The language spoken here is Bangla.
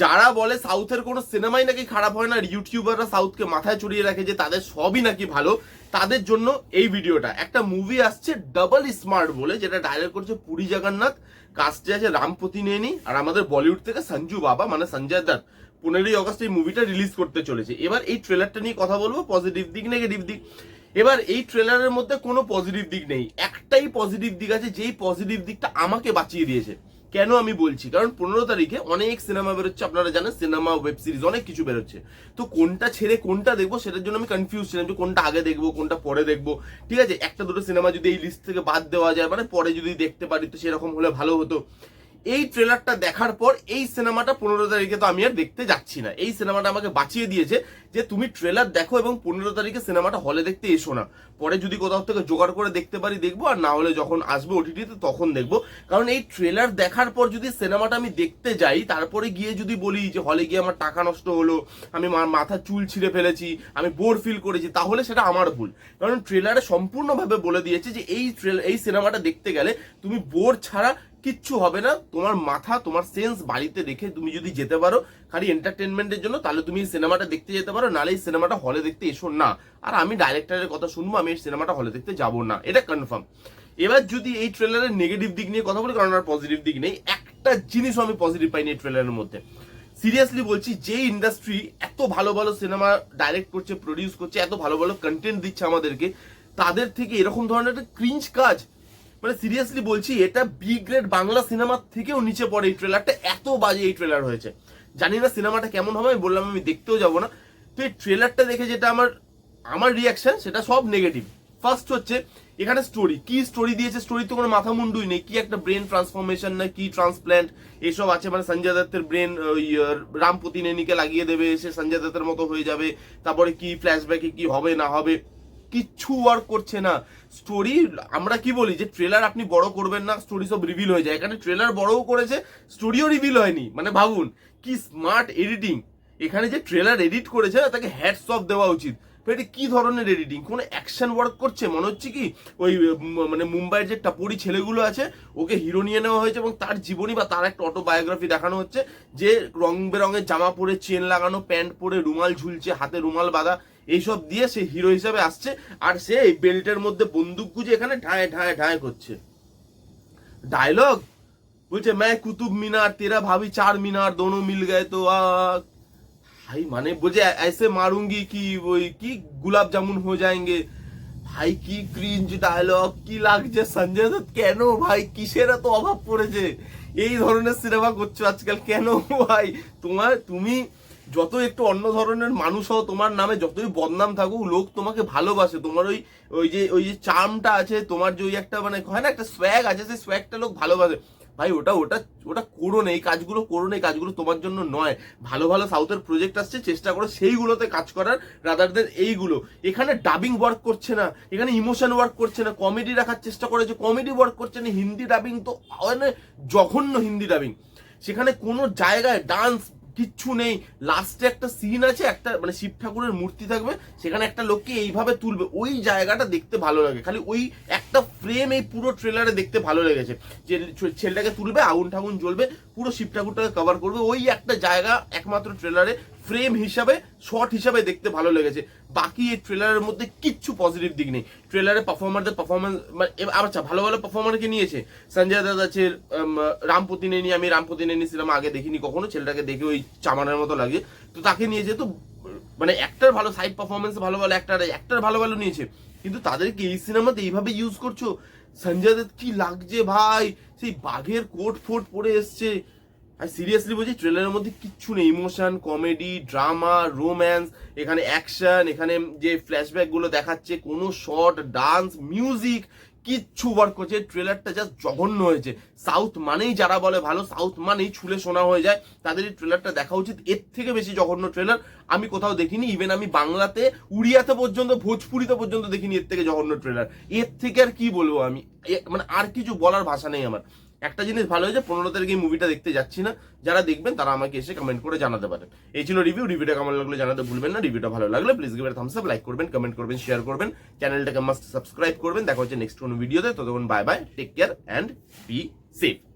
যারা বলে সাউথের কোনো সিনেমাই নাকি খারাপ হয় না, ইউটিউবাররা সাউথকে মাথায় চড়িয়ে রাখে যে তাদের সবই নাকি ভালো, তাদের জন্য এই ভিডিওটা। একটা মুভি আসছে ডাবল স্মার্ট বলে, যেটা ডাইরেক্ট করছে পুরী জগন্নাথ কাস্টে আছে রামপতি নেনি আর আমাদের বলিউড থেকে সঞ্জু বাবা মানে সঞ্জয় দত্ত। পনেরোই অগস্ট এই মুভিটা রিলিজ করতে চলেছে। এবার এই ট্রেলারটা নিয়ে কথা বলব পজিটিভ দিক নেগেটিভ দিক? এবার এই ট্রেলারের মধ্যে কোনো পজিটিভ দিক নেই। একটাই পজিটিভ দিক আছে, যেই পজিটিভ দিকটা আমাকে বাঁচিয়ে দিয়েছে। কেন আমি বলছি? কারণ পনেরো তারিখে অনেক সিনেমা বেরোচ্ছে, আপনারা জানেন, সিনেমা ওয়েব সিরিজ অনেক কিছু বেরোচ্ছে। তো কোনটা ছেড়ে কোনটা দেখব সেটার জন্য আমি কনফিউজ ছিলাম যে কোনটা আগে দেখব, কোনটা পরে দেখব। ঠিক আছে? একটা দুটো সিনেমা যদি এই লিস্ট থেকে বাদ দেওয়া যায় মানে পরে যদি দেখতে পারি, তো সেরকম হলে ভালো হতো। এই ট্রেলারটা দেখার পর এই সিনেমাটা পনেরো তারিখে তো আমি আর দেখতে যাচ্ছি না। এই সিনেমাটা আমাকে বাঁচিয়ে দিয়েছে যে তুমি ট্রেলার দেখো এবং পনেরো তারিখে সিনেমাটা হলে দেখতে এসো না। পরে যদি কোথাও থেকে জোগাড় করে দেখতে পারি দেখব, আর না হলে যখন আসবে ওটিটিতে তখন দেখব। কারণ এই ট্রেলার দেখার পর যদি সিনেমাটা আমি দেখতে যাই, তারপরে গিয়ে যদি বলি যে হলে গিয়ে আমার টাকা নষ্ট হলো, আমি মাথা চুল ছিঁড়ে ফেলেছি, আমি বোর ফিল করেছি, তাহলে সেটা আমার ভুল। কারণ ট্রেলারে সম্পূর্ণভাবে বলে দিয়েছে যে এই ট্রেলার এই সিনেমাটা দেখতে গেলে তুমি বোর ছাড়া কিচ্ছু হবে না। তোমার মাথা, তোমার সেন্স বাড়িতে রেখে তুমি যদি যেতে পারো, খালি এন্টারটেনমেন্টের জন্য, তাহলে তুমি সিনেমাটা দেখতে যেতে পারো, নাহলে এই সিনেমাটা হলে দেখতে এসো না। আর আমি ডাইরেক্টরের কথা শুনব, আমি এই সিনেমাটা হলে দেখতে যাব না। এটা কনফার্ম এবার যদি এই ট্রেলারের নেগেটিভ দিক নিয়ে কথা বলি, কারণ আর পজিটিভ দিক নেই, একটা জিনিস আমি পজিটিভ পাইনি এই ট্রেলারের মধ্যে। সিরিয়াসলি বলছি যে ইন্ডাস্ট্রি এত ভালো ভালো সিনেমা ডাইরেক্ট করছে প্রডিউস করছে, এত ভালো ভালো কন্টেন্ট দিচ্ছে আমাদেরকে, তাদের থেকে এরকম ধরনের একটা ক্রিঞ্জ কাজ মানে সিরিয়াসলি বলছি, এটা বি গ্রেড বাংলা সিনেমার থেকেও নিচে পড়ে এই ট্রেলারটা এত বাজে এই ট্রেলার হয়েছে। জানি না সিনেমাটা কেমন হবে, আমি বললাম আমি দেখতেও যাব না। তো এই ট্রেলারটা দেখে যেটা আমার আমার রিয়াকশন সেটা সব নেগেটিভ ফার্স্ট হচ্ছে, এখানে স্টোরি কি স্টোরি দিয়েছে? স্টোরি তো কোনো মাথা মুন্ডুই নেই। কি একটা ব্রেন ট্রান্সফরমেশন না, কি ট্রান্সপ্ল্যান্ট এসব আছে। মানে সঞ্জয় দত্তের ব্রেন ওই রামপতি নেনিকে লাগিয়ে দেবে, সে সঞ্জয় দত্তের মতো হয়ে যাবে। তারপরে কি ফ্ল্যাশব্যাকে কি হবে, না হবে। কিচ্ছু ওয়ার্ক করছে না। স্টোরি আমরা কি বলি? যে ট্রেলার আপনি বড় করবেন না স্টোরি সব রিভিল হয়ে যায়। এখানে ট্রেলার বড়ও করেছে স্টোরিও রিভিল হয়নি। মানে ভাবুন, কি স্মার্ট এডিটিং এখানে যে ট্রেলার এডিট করেছে, তাকে হ্যাটস অফ দেওয়া উচিত। এটা কি ধরনের এডিটিং কোনো অ্যাকশন ওয়ার্ক করছে? মনে হচ্ছে কি, ওই মানে মুম্বাইয়ের যে টাপুরি ছেলেগুলো আছে, ওকে হিরো নিয়ে নেওয়া হয়েছে এবং তার জীবনী বা তার একটা অটোবায়োগ্রাফি দেখানো হচ্ছে, যে রং বেরঙের জামা পরে চেন লাগানো প্যান্ট পরে রুমাল ঝুলছে, হাতে রুমাল বাঁধা এইসব দিয়ে সে হিরো হিসাবে আসছে, আর সে এই বেল্টের মধ্যে বন্দুক গুজে এখানে ঢাঁয়ে ঢাঁয়ে ঢাঁয়ে করছে। ডায়লগ বলছে ম্যায় কুতুব মিনার, তেরা ভাবি, চার মিনার, দোনো মিল গায়ে তো ভাই মানে বলছে এসে মারুঙ্গি কি, ওই কি গুলাব জামুন হয়ে যায়গে? ভাই, কি ক্রিঞ্জ ডায়লগ কি লাগছে সঞ্জয় দত্ত? কেন ভাই, কিসের এত অভাব পড়েছে? এই ধরনের সিনেমা করছ আজকাল কেন ভাই? তোমার, তুমি যত একটু অন্য ধরনের মানুষ হও, তোমার নামে যতই বদনাম থাকুক, লোক তোমাকে ভালোবাসে। তোমার ওই ওই যে ওই যে চার্মটা আছে, তোমার যে ওই একটা মানে হয় না, একটা স্ব্যাগ আছে, সেই স্ব্যাগটা লোক ভালোবাসে। ভাই, ওটা ওটা ওটা করো না, এই কাজগুলো করো না, এই কাজগুলো তোমার জন্য নয়। ভালো ভালো সাউথের প্রজেক্ট আসছে, চেষ্টা করো সেইগুলোতে কাজ করার রাদার দেন এইগুলো। এখানে ডাবিং ওয়ার্ক করছে না, এখানে ইমোশন ওয়ার্ক করছে না কমেডি রাখার চেষ্টা করেছে কমেডি ওয়ার্ক করছে না, হিন্দি ডাবিং তো মানে জঘন্য হিন্দি ডাবিং সেখানে কোনো জায়গায় ডান্স কিচ্ছু নেই। লাস্টে একটা সিন আছে, একটা মানে শিব ঠাকুরের মূর্তি থাকবে, সেখানে একটা লোককে এইভাবে তুলবে। ওই জায়গাটা দেখতে ভালো লাগে। খালি ওই একটা ফ্রেম এই পুরো ট্রেলারে দেখতে ভালো লেগেছে। যে ছেলেটাকে তুলবে আগুন ঠাগুন জ্বলবে, পুরো শিব ঠাকুরটাকে কভার করবে। ওই একটা জায়গা একমাত্র ট্রেলারে ফ্রেম হিসাবে শর্ট হিসাবে দেখতে ভালো লেগেছে। বাকি এই ট্রেলারের মধ্যে কিচ্ছু পজিটিভ দিক নেই। ট্রেলারে পারফরমারদের পারফরমেন্স আচ্ছা ভালো ভালো পারফর্মারকে নিয়েছে? সঞ্জয় দত্ত আছে উম, রামপতি নেনি আমি রামপতি নেনি সিনেমা আগে দেখিনি কখনো ছেলেটাকে দেখে ওই চামানের মতো লাগে তো তাকে নিয়েছে তো মানে একটার ভালো সাইড পারফরমেন্স ভালো ভালো একটার একটার ভালো ভালো নিয়েছে। কিন্তু তাদেরকে এই সিনেমাতে এইভাবে ইউজ করছ? সঞ্জয় দত্ত কি লাগছে ভাই? সেই বাঘের কোট ফোট পরে এসছে। আর সিরিয়াসলি বলছি ট্রেলারের মধ্যে কিচ্ছু নেই। ইমোশন কমেডি ড্রামা রোম্যান্স এখানে অ্যাকশন এখানে যে ফ্ল্যাশব্যাকগুলো দেখাচ্ছে, কোনো শর্ট ডান্স মিউজিক কিচ্ছু ওয়ার্ক করছে। ট্রেলারটা জাস্ট জঘন্য হয়েছে। সাউথ মানেই যারা বলে ভালো সাউথ মানেই ছুলে শোনা হয়ে যায়। তাদের এই ট্রেলারটা দেখা উচিত। এর থেকে বেশি জঘন্য ট্রেলার আমি কোথাও দেখিনি। ইভেন আমি বাংলাতে, উড়িয়াতে পর্যন্ত, ভোজপুরিতে পর্যন্ত দেখিনি এর থেকে জঘন্য ট্রেলার এর থেকে আর কি বলব আমি? মানে আর কিছু বলার ভাষা নেই আমার। একটা জিনিস ভালো হয়েছে, পনেরো তারিখে মুভিটা দেখতে যাচ্ছি না। যারা দেখবেন, তারা আমাকে এসে কমেন্ট করে জানাতে পারেন। এই ছিল রিভিউ রিভিউটা কেমন লাগল জানাতে ভুলবেন না রিভিউটা ভালো লাগলে please give thumbs up like করবেন কমেন্ট করবেন শেয়ার করবেন। চ্যানেলটাকে মাস্ট সাবস্ক্রাইব করবেন। দেখা হচ্ছে নেক্সট কোনো ভিডিওতে ততক্ষণ bye bye take care and be safe